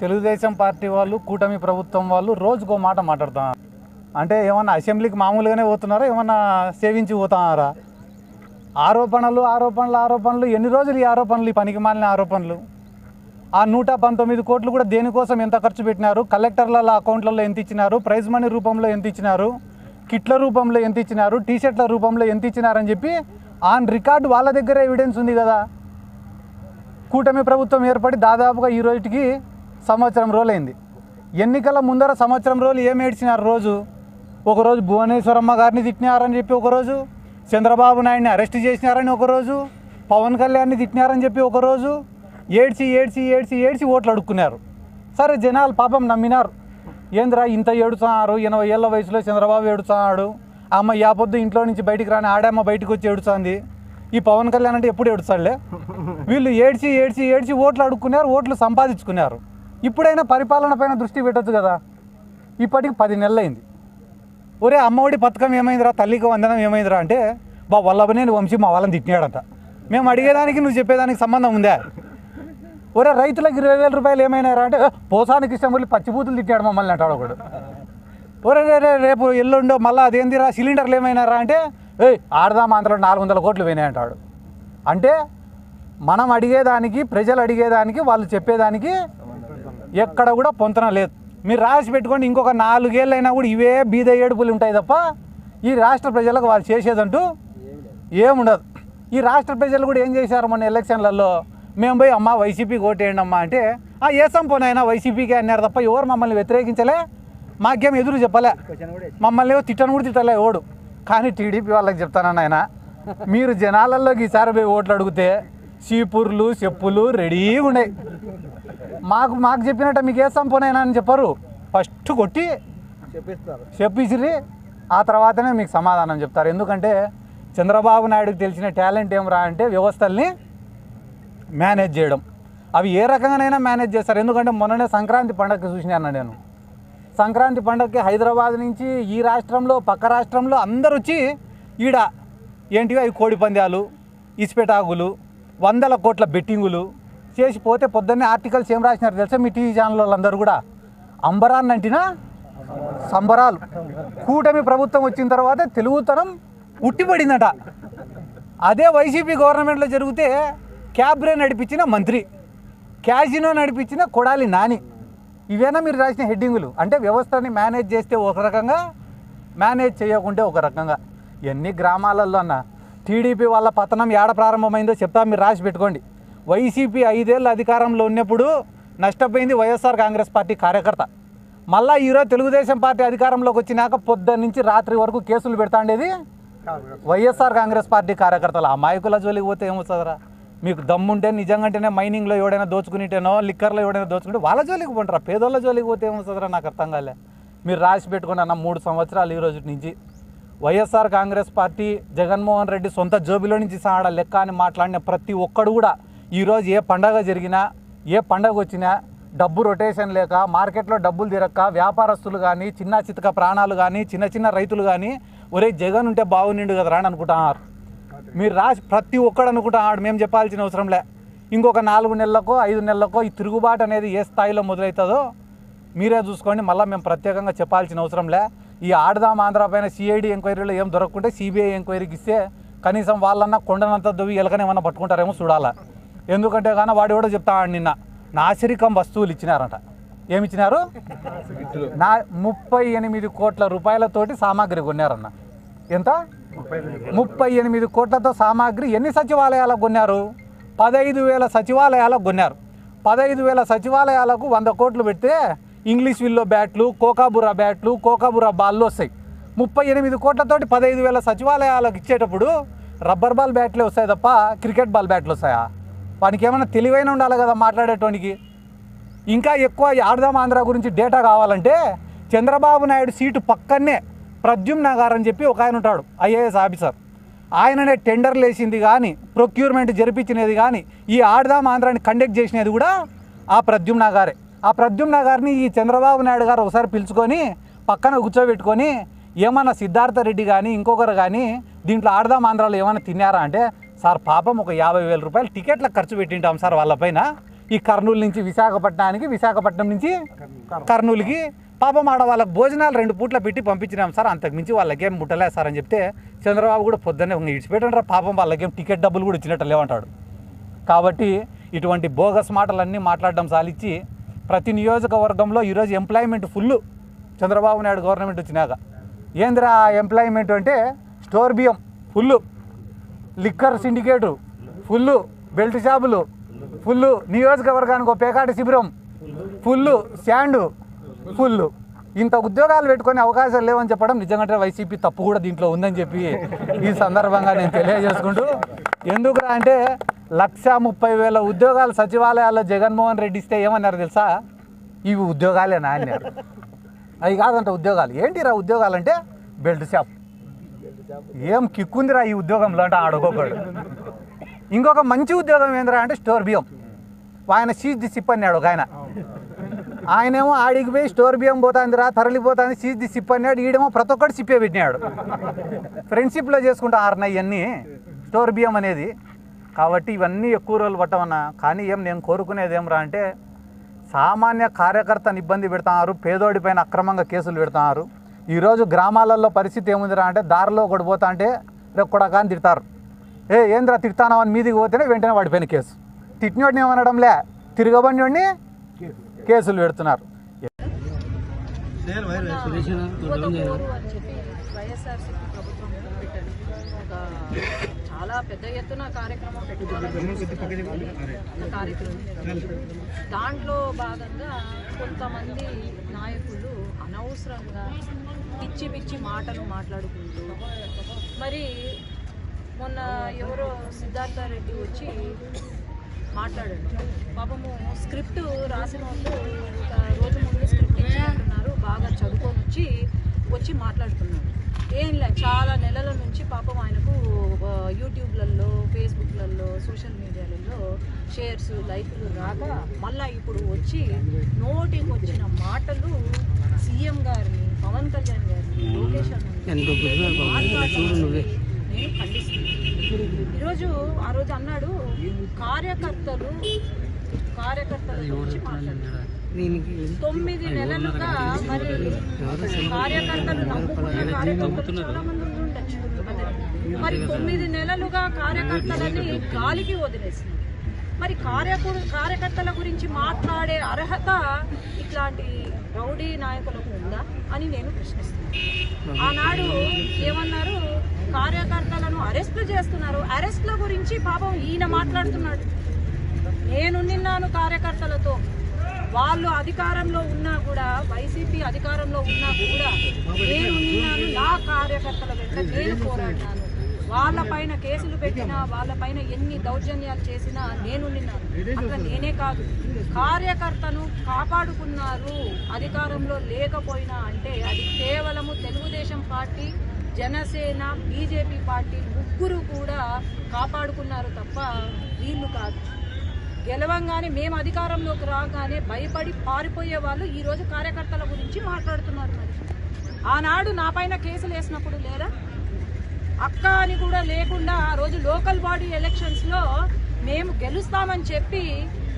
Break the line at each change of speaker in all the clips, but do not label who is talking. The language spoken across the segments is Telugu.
తెలుగుదేశం పార్టీ వాళ్ళు కూటమి ప్రభుత్వం వాళ్ళు రోజుకో మాట మాట్లాడుతున్నారు. అంటే ఏమన్నా అసెంబ్లీకి మామూలుగానే పోతున్నారా? ఏమన్నా సేవించి పోతున్నారా? ఆరోపణలు ఆరోపణలు ఆరోపణలు. ఎన్ని రోజులు ఈ ఆరోపణలు ఈ పనికి మాలిన ఆరోపణలు? ఆ నూట పంతొమ్మిది కోట్లు కూడా దేనికోసం ఎంత ఖర్చు పెట్టినారు? కలెక్టర్ల అకౌంట్లలో ఎంత ఇచ్చినారు? ప్రైజ్ మనీ రూపంలో ఎంత ఇచ్చినారు? కిట్ల రూపంలో ఎంత ఇచ్చినారు? టీషర్ట్ల రూపంలో ఎంత ఇచ్చినారని చెప్పి ఆన్ రికార్డు వాళ్ళ దగ్గర ఎవిడెన్స్ ఉంది కదా. కూటమి ప్రభుత్వం ఏర్పడి దాదాపుగా ఈ రోజుకి సంవత్సరం రోజులైంది. ఎన్నికల ముందర సంవత్సరం రోజులు ఏం ఏడ్చినారు రోజు? ఒకరోజు భువనేశ్వరమ్మ గారిని తిట్టినారని చెప్పి ఒకరోజు చంద్రబాబు నాయుడిని అరెస్ట్ చేసినారని ఒకరోజు పవన్ కళ్యాణ్ని తిట్టినారని చెప్పి ఒకరోజు ఏడ్చి ఏడ్చి ఏడ్చి ఏడ్చి ఓట్లు అడుక్కున్నారు. సరే జనాలు పాపం నమ్మినారు. ఏంద్రా ఇంత ఏడుతున్నారు ఎనభై ఏళ్ళ వయసులో చంద్రబాబు ఏడుతున్నాడు అమ్మ యాపొద్దు ఇంట్లో నుంచి బయటికి రాని ఆడమ్మ బయటకు వచ్చి ఏడుస్తుంది. ఈ పవన్ కళ్యాణ్ అంటే ఎప్పుడు ఏడుస్తాడులే? వీళ్ళు ఏడ్చి ఏడ్చి ఏడ్చి ఓట్లు అడుక్కున్నారు ఓట్లు సంపాదించుకున్నారు. ఇప్పుడైనా పరిపాలన పైన దృష్టి పెట్టచ్చు కదా. ఇప్పటికి పది నెలలు అయింది ఒరే అమ్మఒడి పథకం ఏమైందిరా? తల్లికి వందనం ఏమైందిరా అంటే బా వల్లభనేని వంశీ మా వాళ్ళని తిట్టినాడంట. మేము అడిగేదానికి నువ్వు చెప్పేదానికి సంబంధం ఉందా? ఒరే రైతులకు ఇరవై వేల రూపాయలు ఏమైనారా అంటే పోసానికి ఇష్టం వెళ్ళి పచ్చిపూతులు తిట్టాడు మమ్మల్ని అంటాడు ఒకడు. ఒరే రే రే రేపు ఎల్లుండో మళ్ళీ అదేందిరా? సిలిండర్లు ఏమైనారా అంటే ఏయ్ ఆడదాం అందులో నాలుగు వందల కోట్లు పోయినాయి అంటాడు అంటే మనం అడిగేదానికి ప్రజలు అడిగేదానికి వాళ్ళు చెప్పేదానికి ఎక్కడ కూడా పొంతన లేదు. మీరు రాసి పెట్టుకోండి ఇంకొక నాలుగేళ్ళు అయినా కూడా ఇవే బీద ఏడుపులు ఉంటాయి తప్ప ఈ రాష్ట్ర ప్రజలకు వాళ్ళు చేసేదంటూ ఏముండదు. ఈ రాష్ట్ర ప్రజలు కూడా ఏం చేశారు మన ఎలక్షన్లలో? మేము పోయి అమ్మ వైసీపీకి ఓటేయండి అమ్మా అంటే ఆ ఏసం పోనైనా వైసీపీకి అన్నారు తప్ప ఎవరు మమ్మల్ని వ్యతిరేకించలే? మాకేం ఎదురు చెప్పలే? మమ్మల్ని ఏవో తిట్టను కూడా తిట్టలే ఓడు కానీ టీడీపీ వాళ్ళకి చెప్తానన్న ఆయన మీరు జనాలలోకి ఈసారి పోయి ఓట్లు అడిగితే చీపుర్లు చెప్పులు రెడీగా ఉన్నాయి మాకు మాకు చెప్పినట్టు మీకు ఏ సంపనైనా అని చెప్పరు. ఫస్ట్ కొట్టి
చెప్పిస్తారు.
చెప్పించిరి ఆ తర్వాతనే మీకు సమాధానం చెప్తారు. ఎందుకంటే చంద్రబాబు నాయుడుకి తెలిసిన టాలెంట్ ఏమరా అంటే వ్యవస్థల్ని మేనేజ్ చేయడం. అవి ఏ రకంగానైనా మేనేజ్ చేస్తారు. ఎందుకంటే మొన్ననే సంక్రాంతి పండగకి చూసినాను నేను. సంక్రాంతి పండగకి హైదరాబాద్ నుంచి ఈ రాష్ట్రంలో పక్క రాష్ట్రంలో అందరు వచ్చి ఈడ ఏంటివి అవి కోడి పందాలు ఇసుపెటాకులు వందల కోట్ల బెట్టింగులు చేసి పోతే పొద్దున్నే ఆర్టికల్స్ ఏం రాసినారు తెలుసా మీ టీవీ ఛానల్ వాళ్ళందరూ కూడా? అంబరాన్ని అంటినా? సంబరాలు. కూటమి ప్రభుత్వం వచ్చిన తర్వాత తెలుగుతనం ఉట్టిపడిందట. అదే వైసీపీ గవర్నమెంట్లో జరిగితే క్యాబ్రే నడిపించిన మంత్రి క్యాజినో నడిపించిన కొడాలి నాని. ఇవేనా మీరు రాసిన హెడ్డింగులు? అంటే వ్యవస్థని మేనేజ్ చేస్తే ఒక రకంగా మేనేజ్ చేయకుంటే ఒక రకంగా. ఎన్ని గ్రామాలలో అన్న. టీడీపీ వాళ్ళ పతనం ఏడ ప్రారంభమైందో చెప్తా మీరు రాసి పెట్టుకోండి. వైసీపీ ఐదేళ్ళు అధికారంలో ఉన్నప్పుడు నష్టపోయింది వైఎస్ఆర్ కాంగ్రెస్ పార్టీ కార్యకర్త. మళ్ళా ఈరోజు తెలుగుదేశం పార్టీ అధికారంలోకి వచ్చినాక పొద్దున్న నుంచి రాత్రి వరకు కేసులు పెడతా ఉండేది వైఎస్ఆర్ కాంగ్రెస్ పార్టీ కార్యకర్తలు. అమాయకుల జోలికి పోతే ఏమొస్తుందిరా? మీకు దమ్ముంటే నిజంగానే మైనింగ్లో ఎవడైనా దోచుకునిటేనో లిక్కర్లో ఎవడైనా దోచుకుంటే వాళ్ళ జోలికి పోంటారా పేదోళ్ళ జోలికి పోతే ఏమవుతుందిరా నాకు అర్థం కాలే. మీరు రాసి పెట్టుకుని అన్న మూడు సంవత్సరాలు ఈ రోజు నుంచి వైఎస్ఆర్ కాంగ్రెస్ పార్టీ జగన్మోహన్ రెడ్డి సొంత జోబిలో నుంచి సాడ లెక్క అని మాట్లాడిన ప్రతి ఒక్కడు కూడా ఈరోజు ఏ పండగ జరిగినా ఏ పండగ వచ్చినా డబ్బు రొటేషన్ లేక మార్కెట్లో డబ్బులు తిరక్క వ్యాపారస్తులు కానీ చిన్న చితక ప్రాణాలు కానీ చిన్న చిన్న రైతులు కానీ ఒరే జగన్ ఉంటే బాగునిండు కదా అని అనుకుంటున్నారు. మీరు రాసి ప్రతి ఒక్కడు అనుకుంటున్నాడు మేము చెప్పాల్సిన అవసరం లే. ఇంకొక నాలుగు నెలలకో ఐదు నెలలకో ఈ తిరుగుబాటు అనేది ఏ స్థాయిలో మొదలవుతుందో మీరే చూసుకోండి. మళ్ళీ మేము ప్రత్యేకంగా చెప్పాల్సిన అవసరం లే. ఈ ఆడదాం ఆంధ్ర పైన సిఐడి ఎంక్వైరీలో ఏం దొరకకుంటే సిబిఐ ఎంక్వైరీకి ఇస్తే కనీసం వాళ్ళన్నా కొండనంత దువ్వి ఎలకనేమన్నా పట్టుకుంటారేమో చూడాలా. ఎందుకంటే కానీ వాడు ఎవడో చెప్తాడు నిన్న నాసిరికం వస్తువులు ఇచ్చినారంట. ఏమి ఇచ్చినారు నా ముప్పై ఎనిమిది కోట్ల రూపాయలతోటి సామాగ్రి కొన్నారన్న. ఎంత? ముప్పై ఎనిమిది కోట్లతో సామాగ్రి ఎన్ని సచివాలయాలకు కొన్నారు? పదహైదు వేల సచివాలయాలకు కొన్నారు. పదహైదు వేల సచివాలయాలకు వంద కోట్లు పెడితే ఇంగ్లీష్ విల్లో బ్యాట్లు కోకాబురా బ్యాట్లు కోకాబురా బాల్లు వస్తాయి. ముప్పై ఎనిమిది కోట్లతోటి పదహైదు వేల సచివాలయాలకు ఇచ్చేటప్పుడు రబ్బర్ బాల్ బ్యాట్లే వస్తాయి తప్ప క్రికెట్ బాల్ బ్యాట్లు వస్తాయా? వానికి ఏమైనా తెలివైన ఉండాలి కదా మాట్లాడేటోనికి. ఇంకా ఎక్కువ ఆడదాం ఆంధ్ర గురించి డేటా కావాలంటే చంద్రబాబు నాయుడు సీటు పక్కనే ప్రద్యుమ్న గారు అని చెప్పి ఒక ఆయన ఉంటాడు ఐఏఎస్ ఆఫీసర్. ఆయననే టెండర్లు వేసింది కానీ ప్రొక్యూర్మెంట్ జరిపించినది కానీ ఈ ఆడదాం ఆంధ్రాని కండక్ట్ చేసినది కూడా ఆ ప్రద్యుమ్న గారే. ఆ ప్రద్యుమ్న గారిని ఈ చంద్రబాబు నాయుడు గారు ఒకసారి పిలుచుకొని పక్కన కూర్చోబెట్టుకొని ఏమన్నా సిద్ధార్థ రెడ్డి కానీ ఇంకొకరు కానీ దీంట్లో ఆడదాం ఆంధ్రాలో ఏమైనా తిన్నారా అంటే సార్ పాపం ఒక యాభై వేల రూపాయలు టికెట్లకు ఖర్చు పెట్టింటాం సార్ వాళ్ళపైన ఈ కర్నూలు నుంచి విశాఖపట్నానికి విశాఖపట్నం నుంచి కర్నూలుకి పాపం ఆడ వాళ్ళకి భోజనాలు రెండు పూట్ల పెట్టి పంపించినాం సార్. అంతకుమించి వాళ్ళకేం ముట్టలే సార్ అని చెప్తే చంద్రబాబు కూడా పొద్దున్నే ఇడిచిపెట్టండి రా పాపం వాళ్ళకేం టికెట్ డబ్బులు కూడా ఇచ్చినట్టు లేవంటాడు. కాబట్టి ఇటువంటి బోగస్ మాటలన్నీ మాట్లాడడం సాలిచ్చి ప్రతి నియోజకవర్గంలో ఈరోజు employment full Chandrababu Naidu government వచ్చినాక. ఏందిరా ఎంప్లాయ్మెంట్ అంటే స్టోర్ బియ్యం full liquor syndicate full belt షాపులు ఫుల్ నియోజకవర్గానికి ఒక పేకాటి శిబిరం ఫుల్ శాండు ఫుల్. ఇంత ఉద్యోగాలు పెట్టుకునే అవకాశాలు లేవని చెప్పడం నిజంగా వైసీపీ తప్పు కూడా దీంట్లో ఉందని చెప్పి ఈ సందర్భంగా నేను తెలియజేసుకుంటూ ఎందుకురా అంటే లక్ష ముప్పై వేల ఉద్యోగాలు సచివాలయాల్లో జగన్మోహన్ రెడ్డి ఇస్తే ఏమన్నారు తెలుసా? ఇవి ఉద్యోగాలేనా అన్నారు. అవి కాదంట ఉద్యోగాలు. ఏంటిరా ఉద్యోగాలు అంటే బెల్ట్ షాప్. ఏం కిక్కుందిరా ఈ ఉద్యోగంలో అంటే ఆడుకోకూడదు. ఇంకొక మంచి ఉద్యోగం ఏందిరా అంటే స్టోర్ బియ్యం. ఆయన సీజ్ ది సిప్ అన్నాడు ఒక ఆయన. ఆయనేమో ఆడికి పోయి స్టోర్ బియ్యం పోతాందిరా తరలిపోతాంది సీజ్ ది సిప్ అన్నాడు. ఈడేమో ప్రతి ఒక్కటి సిప్పే పెట్టినాడు. ఫ్రెండ్షిప్లో చేసుకుంటా ఆరున్నాయి ఇవన్నీ స్టోర్ బియ్యం అనేది. కాబట్టి ఇవన్నీ ఎక్కువ రోజులు పట్టమన్నా. కానీ ఏం నేను కోరుకునేది ఏమరా అంటే సామాన్య కార్యకర్తను ఇబ్బంది పెడుతున్నారు పేదోడి పైన అక్రమంగా కేసులు పెడుతున్నారు ఈరోజు గ్రామాలలో పరిస్థితి ఏముందిరా అంటే దారిలో ఒకటి పోతా అంటే రేపు అని తిడతారు. ఏ ఏంద్రా తిడతానో అని మీదికి పోతేనే వెంటనే వాడిపోయిన కేసు. తిట్టినోడిని ఏమనడంలే. తిరగబడినోడిని కేసులు పెడుతున్నారు.
యువతకూరు అని చెప్పి వైఎస్ఆర్సీపీ ప్రభుత్వం పెట్టారు ఒక చాలా పెద్ద ఎత్తున కార్యక్రమం పెట్టుకోవాలి కార్యక్రమం దాంట్లో భాగంగా కొంతమంది నాయకులు అనవసరంగా పిచ్చి పిచ్చి మాటలు మాట్లాడుకుంటూ మరి మొన్న ఎవరో సిద్ధార్థ రెడ్డి వచ్చి మాట్లాడాడు. పాపము స్క్రిప్ట్ రాసిన వాళ్ళు రోజు ముందు స్క్రిప్ట్ ఇచ్చినట్టున్నారు బాగా చదువుకొని వచ్చి వచ్చి మాట్లాడుతున్నాడు ఏం లే చాలా నెలల నుంచి పాపం ఆయనకు యూట్యూబ్లలో ఫేస్బుక్లలో సోషల్ మీడియాలలో షేర్స్ లైక్లు రాక మళ్ళా ఇప్పుడు వచ్చి నోటికి వచ్చిన మాటలు సీఎం గారిని పవన్ కళ్యాణ్ గారిని లోకేష్ నేను ఖండిస్తున్నాను ఈరోజు ఆ రోజు అన్నాడు కార్యకర్తలు కార్యకర్తల గురించి తొమ్మిది నెలలుగా మరి కార్యకర్తలు నమ్ముకున్న కార్యకర్తలు చాలా మంది ఉండొచ్చు. మరి తొమ్మిది నెలలుగా కార్యకర్తలని గాలికి వదిలేసింది మరి కార్యకుడు కార్యకర్తల గురించి మాట్లాడే అర్హత ఇట్లాంటి రౌడీ నాయకులకు ఉందా అని నేను ప్రశ్నిస్తున్నాను. ఆనాడు ఏమన్నారు? కార్యకర్తలను అరెస్టులు చేస్తున్నారు. అరెస్ట్ల గురించి పాపం ఈయన మాట్లాడుతున్నాడు. నేను నిన్నాను కార్యకర్తలతో. వాళ్ళు అధికారంలో ఉన్నా కూడా వైసీపీ అధికారంలో ఉన్నా కూడా నేను నిన్నాను నా కార్యకర్తల వెంట. నేను పోరాడినాను. వాళ్ళ పైన కేసులు పెట్టినా వాళ్ళ పైన ఎన్ని దౌర్జన్యాలు చేసినా నేను నిన్నాను. అట్లా నేనే కాదు. కార్యకర్తను కాపాడుకున్నారు. అధికారంలో లేకపోయినా అంటే అది కేవలము Telugu Desam party Janasena BJP party ముగ్గురు కూడా కాపాడుకున్నారు తప్ప వీళ్ళు కాదు. గెలవంగానే మేము అధికారంలోకి రాగానే భయపడి పారిపోయే వాళ్ళు ఈ రోజు కార్యకర్తల గురించి మాట్లాడుతున్నారు మరి. ఆనాడు నా పైన కేసులు వేసినప్పుడు లేరా అక్క అని కూడా లేకుండా ఆ రోజు లోకల్ బాడీ ఎలక్షన్స్లో మేము గెలుస్తామని చెప్పి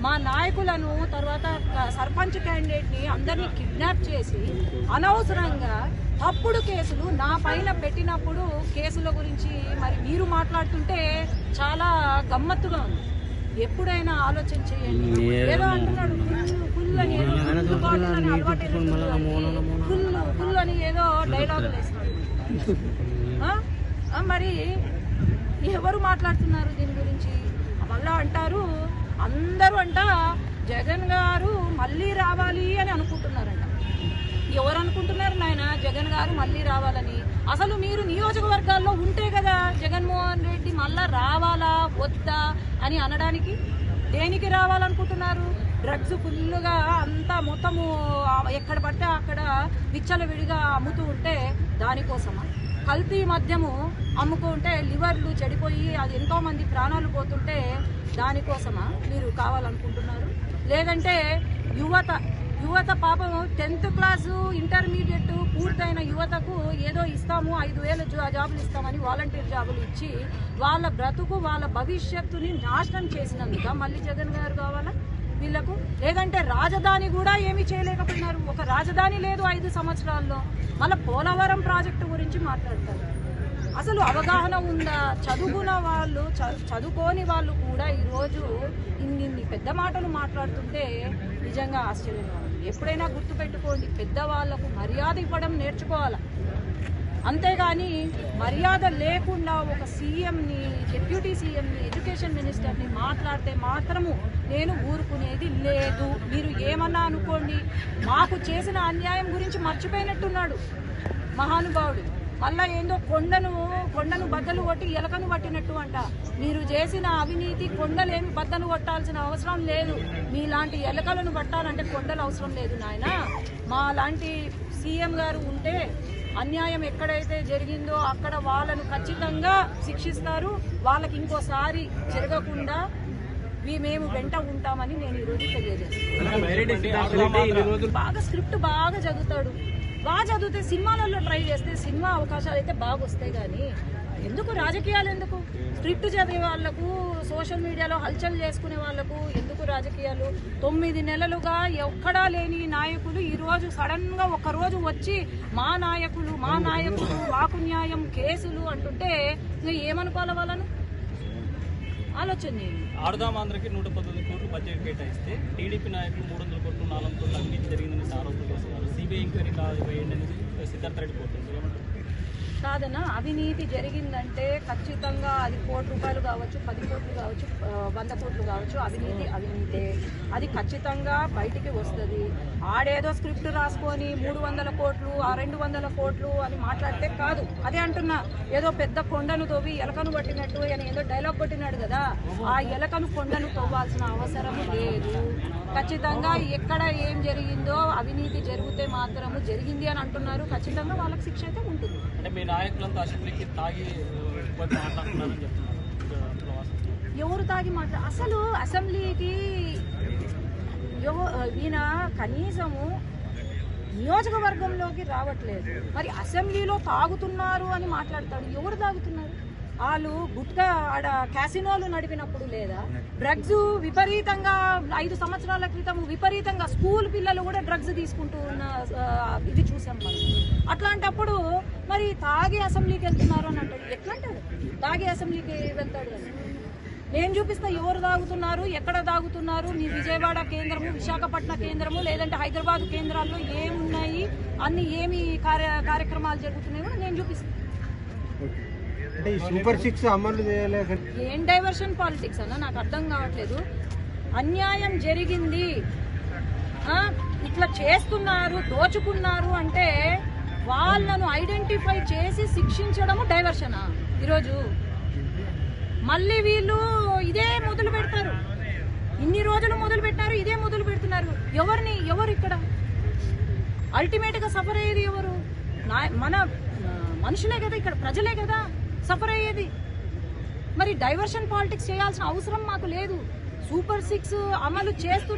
మా నాయకులను తర్వాత సర్పంచ్ క్యాండిడేట్ని అందరినీ కిడ్నాప్ చేసి అనవసరంగా తప్పుడు కేసులు నా పైన పెట్టినప్పుడు కేసుల గురించి మరి మీరు మాట్లాడుతుంటే చాలా గమ్మత్తుగా ఉంది. ఎప్పుడైనా ఆలోచన చేయండి. ఏదో అంటున్నాడు ఫుల్ అని ఏదో ఫుల్ అని ఫుల్ ఏదో? ఆ, మరి ఎవరు మాట్లాడుతున్నారు దీని గురించి? మళ్ళా అంటారు. అందరూ అంట జగన్ గారు మళ్ళీ రావాలి అని అనుకుంటున్నారంట ఎవరు అనుకుంటున్నారు నాయన గారు మళ్ళీ రావాలని. అసలు మీరు నియోజకవర్గాల్లో ఉంటే కదా జగన్మోహన్ రెడ్డి మళ్ళా రావాలా వద్దా అని అనడానికి? దేనికి రావాలనుకుంటున్నారు? డ్రగ్స్ ఫుల్గా అంతా మొత్తము ఎక్కడ పడితే అక్కడ విచ్చలవిడిగా అమ్ముతూ ఉంటే దానికోసమా? కల్తీ మద్యము అమ్ముకుంటే లివర్లు చెడిపోయి అది ఎంతోమంది ప్రాణాలు పోతుంటే దానికోసమా మీరు కావాలనుకుంటున్నారు? లేదంటే యువత యువత పాపం టెన్త్ క్లాసు ఇంటర్మీడియట్ పూర్తయిన యువతకు ఏదో ఇస్తాము ఐదు వేల జా- జాబులు ఇస్తామని వాలంటీర్ జాబులు ఇచ్చి వాళ్ళ బ్రతుకు వాళ్ళ భవిష్యత్తుని నాశనం చేసినందుక మళ్ళీ జగన్ గారు కావాలా వీళ్ళకు? లేదంటే రాజధాని కూడా ఏమీ చేయలేకపోయినారు. ఒక రాజధాని లేదు ఐదు సంవత్సరాల్లో. మళ్ళీ పోలవరం ప్రాజెక్టు గురించి మాట్లాడతారు. అసలు అవగాహన ఉందా? చదువుకున్న వాళ్ళు చ- చదువుకోని వాళ్ళు కూడా ఈరోజు ఇన్ని పెద్ద మాటలు మాట్లాడుతుంటే నిజంగా ఆశ్చర్యంగా ఉంది. ఎప్పుడైనా గుర్తుపెట్టుకోండి పెద్దవాళ్ళకు మర్యాద ఇవ్వడం నేర్చుకోవాలి? అంతేగాని మర్యాద లేకుండా ఒక సీఎంని డిప్యూటీ సీఎంని ఎడ్యుకేషన్ మినిస్టర్ని మాట్లాడితే మాత్రము నేను ఊరుకునేది లేదు. మీరు ఏమన్నా అనుకోండి మాకు చేసిన అన్యాయం గురించి మర్చిపోయినట్టున్నాడు మహానుభావుడు. మళ్ళా ఏందో కొండను కొండను బద్దలు కొట్టి ఎలకను పట్టినట్టు అంట. మీరు చేసిన అవినీతి కొండలేమి బద్దలు కొట్టాల్సిన అవసరం లేదు. మీలాంటి ఎలకలను పట్టాలంటే కొండలు అవసరం లేదు నాయన. మా లాంటి సీఎం గారు ఉంటే అన్యాయం ఎక్కడైతే జరిగిందో అక్కడ వాళ్ళను ఖచ్చితంగా శిక్షిస్తారు. వాళ్ళకి ఇంకోసారి జరగకుండా వీ- మేము వెంట ఉంటామని నేను ఈరోజు తెలియజేస్తాను బాగా స్క్రిప్ట్ బాగా చదువుతాడు. బాగా చదివితే సినిమాలలో ట్రై చేస్తే సినిమా అవకాశాలు అయితే బాగా వస్తాయి కానీ ఎందుకు? రాజకీయాలు ఎందుకు? స్క్రిప్ట్ చదివే వాళ్ళకు సోషల్ మీడియాలో హల్చల్ చేసుకునే వాళ్ళకు ఎందుకు రాజకీయాలు? తొమ్మిది నెలలుగా ఎక్కడా లేని నాయకులు ఈరోజు సడన్గా సడన్గా వచ్చి మా నాయకులు మా నాయకులు మాకు న్యాయం కేసులు అంటుంటే ఏమనుకోవాలి వాళ్ళను? ఆలోచన చేయండి
ఆడుదాం ఆంధ్రకి నూట పద్దెనిమిది కోట్లు బడ్జెట్ కేటాయిస్తే టీడీపీ నాయకులు మూడు వందల కోట్లు నాలుగు కోట్లు అవినీతి జరిగిందని ఆరోపణలు చేస్తున్నారు సిబిఐ ఎంక్వైరీ కాదు వేయండి అనేది సిద్ధార్థ రెడ్డి కోరుతుంది ఏమంటారు?
కాదన్న అవినీతి జరిగిందంటే ఖచ్చితంగా అది కోటి రూపాయలు కావచ్చు పది కోట్లు కావచ్చు వంద కోట్లు కావచ్చు అవినీతి అవినీతే. అది ఖచ్చితంగా బయటికి వస్తుంది. ఆడేదో స్క్రిప్ట్ రాసుకొని మూడు వందల కోట్లు ఆ రెండు వందల కోట్లు అని మాట్లాడితే కాదు. అదే అంటున్నా ఏదో పెద్ద కొండను తవ్వి ఎలకను పట్టినట్టు అని ఏదో డైలాగ్ కొట్టినాడు కదా. ఆ ఎలకను కొండను తవ్వాల్సిన అవసరం లేదు. ఖచ్చితంగా ఎక్కడ ఏం జరిగిందో అవినీతి జరిగితే మాత్రము జరిగింది అని అంటున్నారు. ఖచ్చితంగా వాళ్ళకి శిక్ష అయితే ఉంటుంది.
అంటే మీ నాయకులంతా అసెంబ్లీకి తాగి మాట్లాడుతున్నారని చెప్తున్నారు.
ఎవరు తాగి మాట్లా అసలు అసెంబ్లీకి ఎవ- ఈయన కనీసము నియోజకవర్గంలోకి రావట్లేదు. మరి అసెంబ్లీలో తాగుతున్నారు అని మాట్లాడతాడు. ఎవరు తాగుతున్నారు? వాళ్ళు గుట్కా ఆడ క్యాసినోలు నడిపినప్పుడు లేదా? డ్రగ్స్ విపరీతంగా ఐదు సంవత్సరాల క్రితం విపరీతంగా స్కూల్ పిల్లలు కూడా డ్రగ్స్ తీసుకుంటూ ఉన్న ఇది చూసాం మనం. అట్లాంటప్పుడు మరి తాగి అసెంబ్లీకి వెళ్తున్నారు అని అంటాడు ఎట్లా అంటాడు తాగి అసెంబ్లీకి వెళ్తాడు అని నేను చూపిస్తా ఎవరు తాగుతున్నారు ఎక్కడ తాగుతున్నారు మీ విజయవాడ కేంద్రము విశాఖపట్నం కేంద్రము లేదంటే హైదరాబాద్ కేంద్రాల్లో ఏమున్నాయి అన్ని ఏమి కార్య కార్యక్రమాలు జరుగుతున్నాయి కూడా నేను చూపిస్తాను
సూపర్ సిక్స్ అమలు
ఏం డైవర్షన్ పాలిటిక్స్ అన్న? నాకు అర్థం కావట్లేదు. అన్యాయం జరిగింది. ఇట్లా చేస్తున్నారు దోచుకున్నారు అంటే వాళ్ళను ఐడెంటిఫై చేసి శిక్షించడము డైవర్షనా ఈరోజు? మళ్ళీ వీళ్ళు ఇదే మొదలు పెడతారు. ఇన్ని రోజులు మొదలు పెట్టారు ఇదే మొదలు పెడుతున్నారు. ఎవరిని? ఎవరు ఇక్కడ? అల్టిమేట్గా సఫర్ అయ్యేది ఎవరు? నా- మన మనుషులే కదా ఇక్కడ ప్రజలే కదా సఫర్ అయ్యేది. మరి డైవర్షన్ పాలిటిక్స్ చేయాల్సిన అవసరం మాకు లేదు. సూపర్ సిక్స్ అమలు చేస్తున్నారు